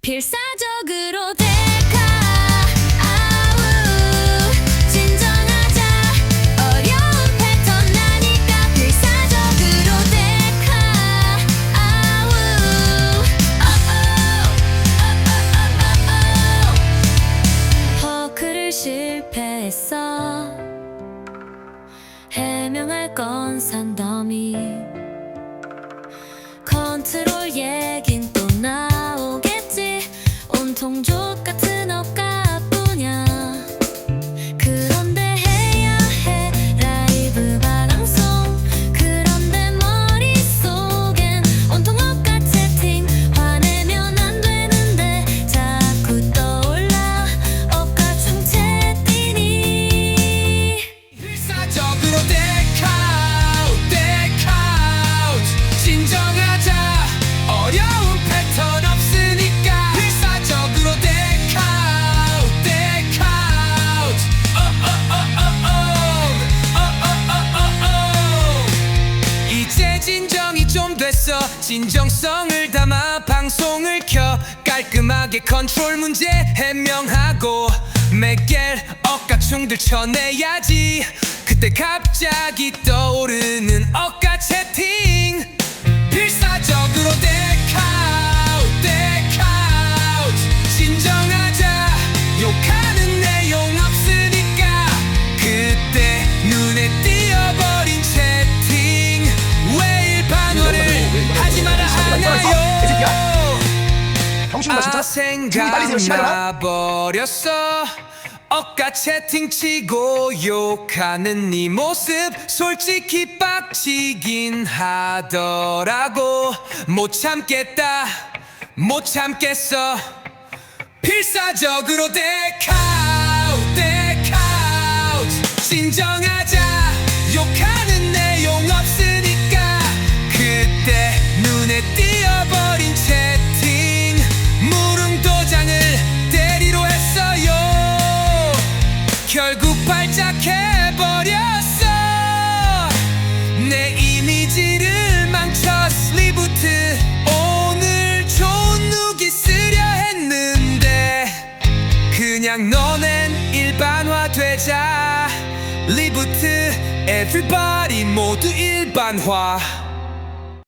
필사적으로 데카 아우 진정하자. 어려운 패턴 나니까 필사적으로 데카 아우. 허크를 실패했어. 해명할 건 산더미 컨트롤 얘긴 终究。 좀 됐어. 진정성을 담아 방송을 켜. 깔끔하게 컨트롤 문제 해명하고 맥겔 억가충들 쳐내야지. 그때 갑자기 떠오르는 억가 채팅 진짜 빨리 세요 시간이 많아 생각나버렸어. 억가 채팅 치고 욕하는 네 모습 솔직히 빡치긴 하더라고. 못 참겠다 못 참겠어. 필사적으로 데카웃 데카웃. 진정하자. 욕하는 내용 없으니까. 그때 눈에 띄 그냥 너넨 일반화되자. 리부트 everybody 모두 일반화